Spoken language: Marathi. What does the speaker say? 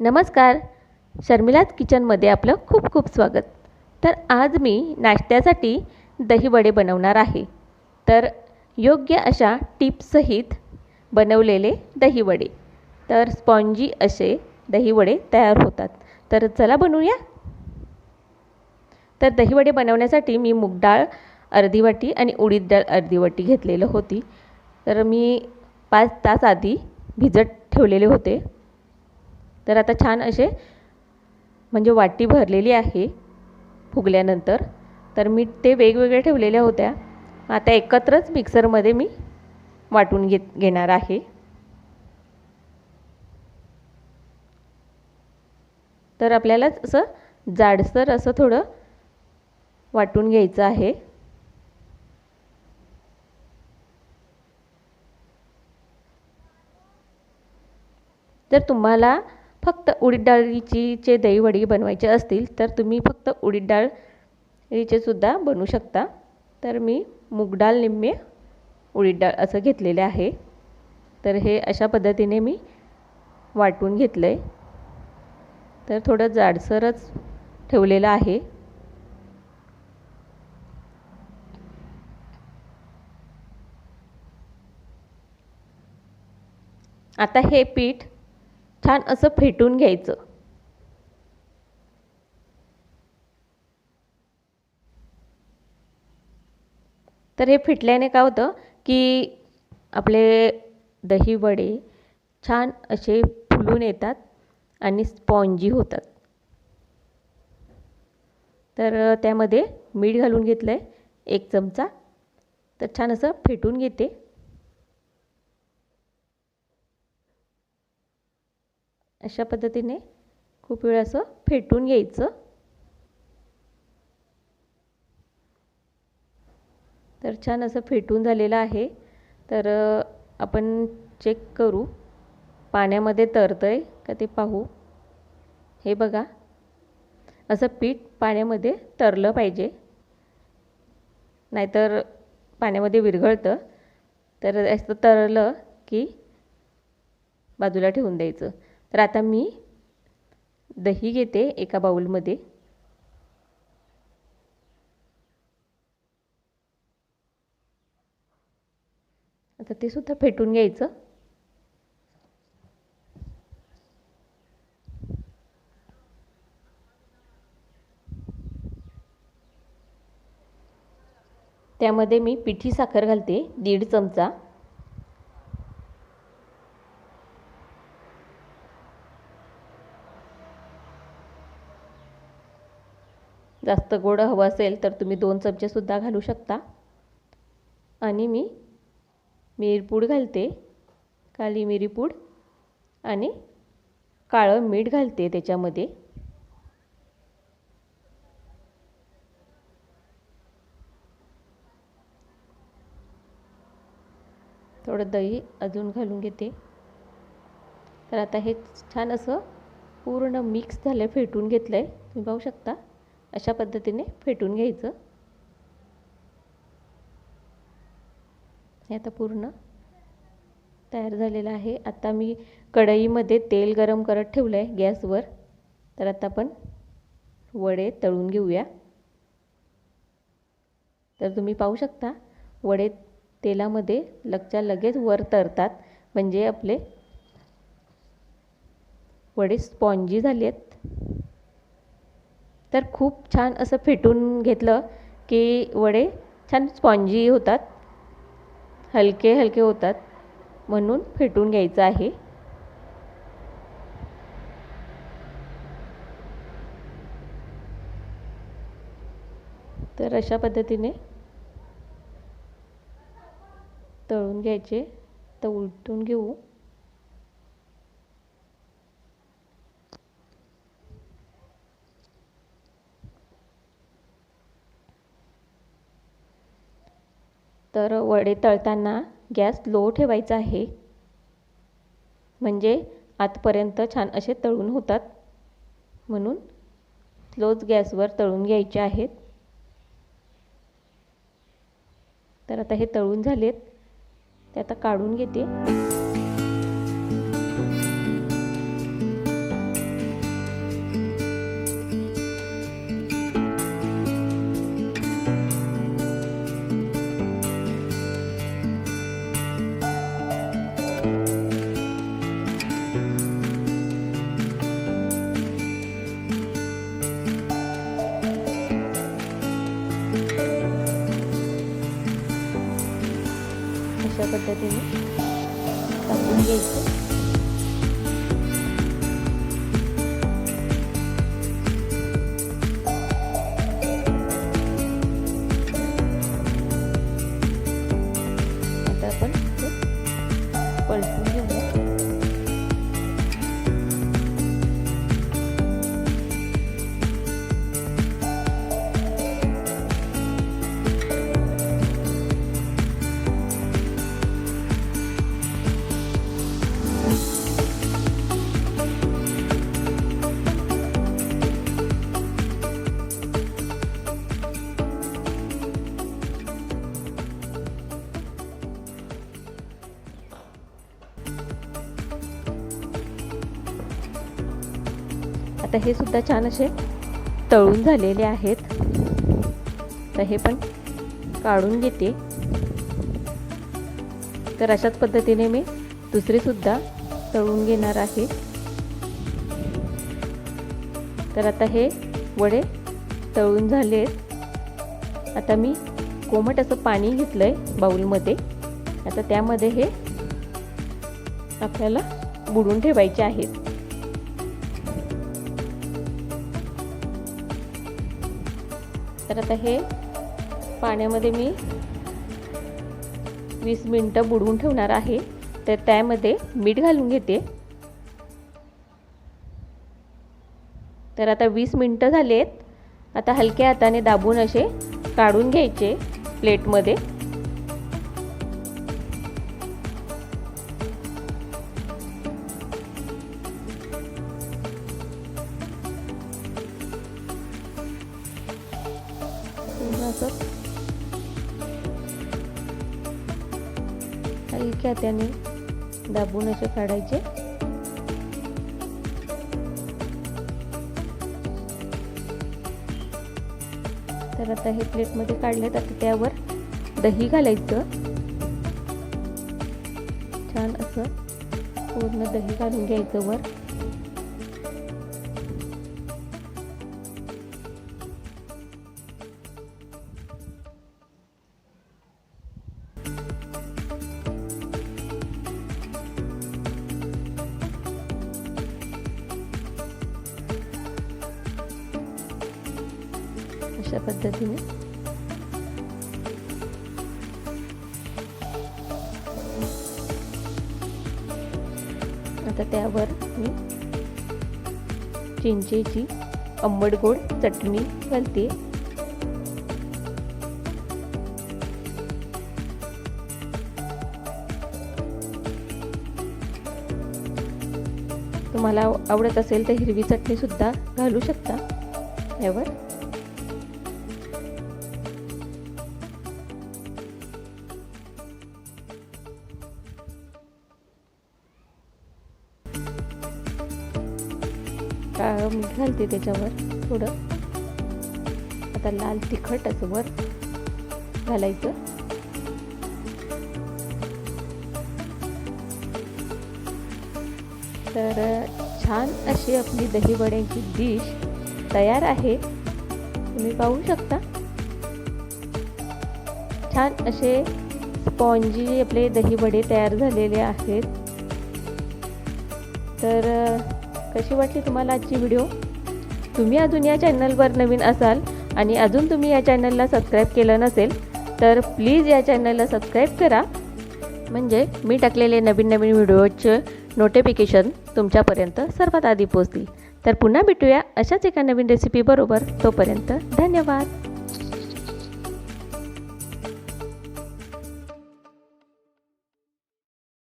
नमस्कार. शर्मिलाज किचनमध्ये आपलं खूप खूप स्वागत. तर आज मी नाश्त्यासाठी दहीवडे बनवणार आहे. तर योग्य अशा टिप्ससहित बनवलेले दहीवडे तर स्पॉन्जी असे दहीवडे तयार होतात. तर चला बनवूया. तर दहीवडे बनवण्यासाठी मी मूग डाळ अर्धी वाटी आणि उडीद डाळ अर्धी वाटी घेतलेलं होती. तर मी पाच तास आधी भिजत ठेवलेले होते. तर आता छान असे म्हणजे वाटी भरलेली आहे फुगल्यानंतर. तर मी ते वेगवेगळ्या ठेवलेल्या होत्या. आता एकत्रच मिक्सरमध्ये मी वाटून घेत घेणार आहे. तर आपल्यालाच असं जाडसर असं थोडं वाटून घ्यायचं आहे. जर तुम्हाला फक्त उडीद डाळीचीचे दहीवडी बनवायचे असतील तर तुम्ही फक्त उडीद डाळीचे सुद्धा बनवू शकता. तर मी मूगडाळ निम्मे उडीद डाळ असं घेतलेले आहे. तर हे अशा पद्धतीने मी वाटून घेतलं आहे तर थोडं जाडसरच ठेवलेलं आहे. आता हे पीठ छान असं फेटून घ्यायचं. तर हे फिटल्याने काय होतं की आपले दही वडे छान असे फुलून येतात आणि स्पॉन्जी होतात. तर त्यामध्ये मीठ घालून घेतलं आहे एक चमचा. तर छान असं फेटून घेते. अशा पद्धतीने खूप वेळ असं फेटून घ्यायचं. तर छान असं फेटून झालेलं आहे. तर आपण चेक करू. पाण्यामध्ये तरतं आहे का ते पाहू. हे बघा. असं पीठ पाण्यामध्ये तरलं पाहिजे. नाहीतर पाण्यामध्ये विरघळतं. तर असं तरलं की बाजूला ठेवून द्यायचं. तर आता मी दही घेते एका बाऊलमध्ये. आता ते सुद्धा फेटून घ्यायचं. त्यामध्ये मी पिठी साखर घालते दीड चमचा. जास्त गोड हवं असेल तर तुम्ही दोन चमचेसुद्धा घालू शकता. आणि मी मिरपूड घालते काली मिरीपूड आणि काळं मीठ घालते त्याच्यामध्ये. थोडं दही अजून घालून घेते. तर आता हे छान असं पूर्ण मिक्स झालं फेटून घेतलं आहे तुम्ही पाहू शकता. अशा पद्धतीने फेटून घ्यायचं. हे आता पूर्ण तयार झालेलं आहे. आता मी कढईमध्ये तेल गरम करत ठेवलं आहे गॅसवर. तर आता आपण वडे तळून घेऊया. तर तुम्ही पाहू शकता वडे तेलामध्ये लगच्या लगेच वर तरतात. म्हणजे आपले वडे स्पॉन्जी झाले आहेत तर खूप छान असं फेटून घेतलं की वडे छान स्पॉन्जी होतात हलके हलके होतात म्हणून फेटून घ्यायचं आहे. तर अशा पद्धतीने तळून घ्यायचे. तर उलटून घेऊ. तर वडे तळताना गॅस लो ठेवायचा आहे. म्हणजे आतपर्यंत छान असे तळून होतात. म्हणून स्लोच गॅसवर तळून घ्यायचे आहेत. तर आता हे तळून झालेत. ते आता काढून घेते. पद्धतीने टाकून घ्यायचं आता आता हे सुद्धा छान असे तळून झालेले आहेत. तर हे पण काढून घेते. तर अशाच पद्धतीने मी दुसरे सुद्धा तळून घेणार आहे. तर आता हे वडे तळून झालेत आता मी कोमट असं पाणी घेतलं आहे बाऊलमध्ये आता त्यामध्ये हे आपल्याला बुडून ठेवायचे आहेत. तर आता हे पाण्यामध्ये मी वीस मिनटं बुडवून ठेवणार आहे. तर त्यामध्ये मीठ घालून घेते. तर आता वीस मिनटं झालेत. आता हलक्या हाताने दाबून असे काढून घ्यायचे प्लेटमध्ये. असं हलक्या हाताने दाबून असे काढायचे. तर आता हे प्लेटमध्ये काढले तर त्यावर दही घालायचं. छान असं पूर्ण दही घालून घ्यायचं वर. अशा पद्धतीने. आता त्यावर मी चिंचेची आंबट गोड चटणी घालते. तुम्हाला आवडत असेल तर हिरवी चटणी सुद्धा घालू शकता यावर. मीठ घालते त्याच्यावर थोडं. आता लाल तिखट असं वर घालायचं. तर छान अशी आपली दहीवड्यांची डिश तयार आहे. तुम्ही पाहू शकता. छान असे स्पॉन्जी आपले दही वडे तयार झालेले आहेत. तर कशी वाटली तुम्हाला आजची व्हिडिओ तुम्ही अजून या चॅनलवर नवीन असाल आणि अजून तुम्ही या चॅनलला सबस्क्राईब केलं नसेल तर प्लीज या चॅनलला सबस्क्राईब करा. म्हणजे मी टाकलेले नवीन नवीन व्हिडिओचे नोटिफिकेशन तुमच्यापर्यंत सर्वात आधी पोचतील तर पुन्हा भेटूया अशाच एका नवीन रेसिपीबरोबर तोपर्यंत धन्यवाद.